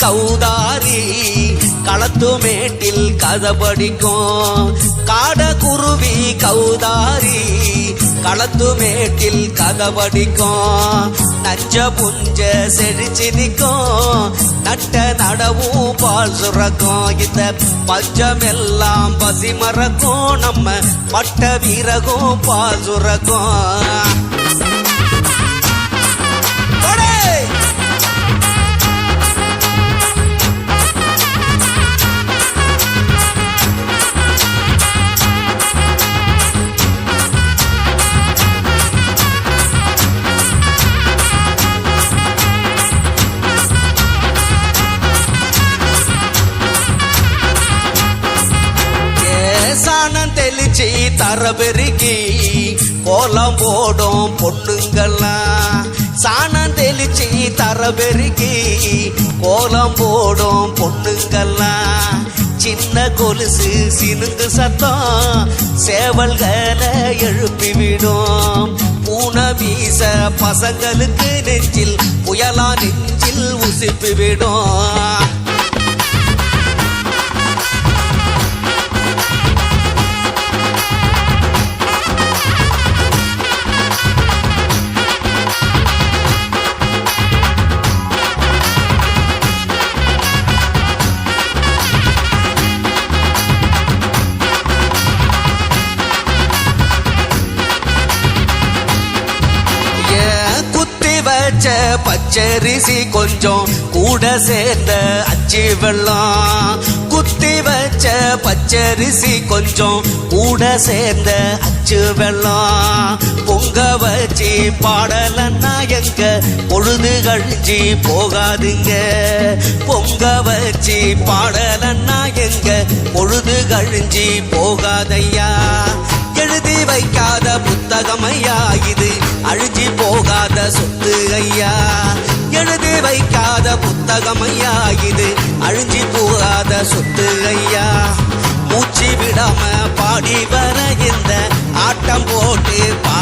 கௌதாரி களத்து மேட்டில் கதபடிக்கும். காடகுருவி கௌதாரி களத்து மேட்டில் கதை படிக்கும் நஞ்ச புஞ்ச செழிச்சு நிற்கும். நட்ட நடவும் பால் சுரக்கும். இந்த பஞ்சமெல்லாம் பசி மறக்கும் நம்ம பட்ட வீரகும் பால் சுரக்கும். தெளிச்சு தர பெருக்கி கோலம் போடும் பொண்ணுங்கள்லாம் சாணம் தெளிச்சு தர பெருக்கி கோலம் போடும் பொண்ணுங்கள்லாம் சின்ன கொலுசு சினுங்கு சத்தம் சேவல்களை எழுப்பிவிடும். பூனை வீச பசங்களுக்கு நெஞ்சில் புயலா நெஞ்சில் உசிப்பி வச்ச பச்சரிசி கொஞ்சம் கூட சேர்ந்த அச்சு வெள்ளம். குத்தி வச்ச பச்சரிசி கொஞ்சம் கூட சேர்ந்த அச்சு வெள்ளம். பொங்க வச்சு பாடலன்னா எங்க? பொழுது கழிச்சு போகாதுங்க. பொங்க வச்சு பாடலன்னா எங்க? பொழுது கழிஞ்சு போகாதையா? எழுதி வைக்காத புத்தகம் ஐயா இது? அழிஞ்சி போகாத சொத்து ஐயா. எழுதி வைக்காத புத்தகம் ஐயா. இது அழிஞ்சி போகாத சொத்து ஐயா. மூச்சு விடாம பாடி வர இந்த ஆட்டம் போட்டு பா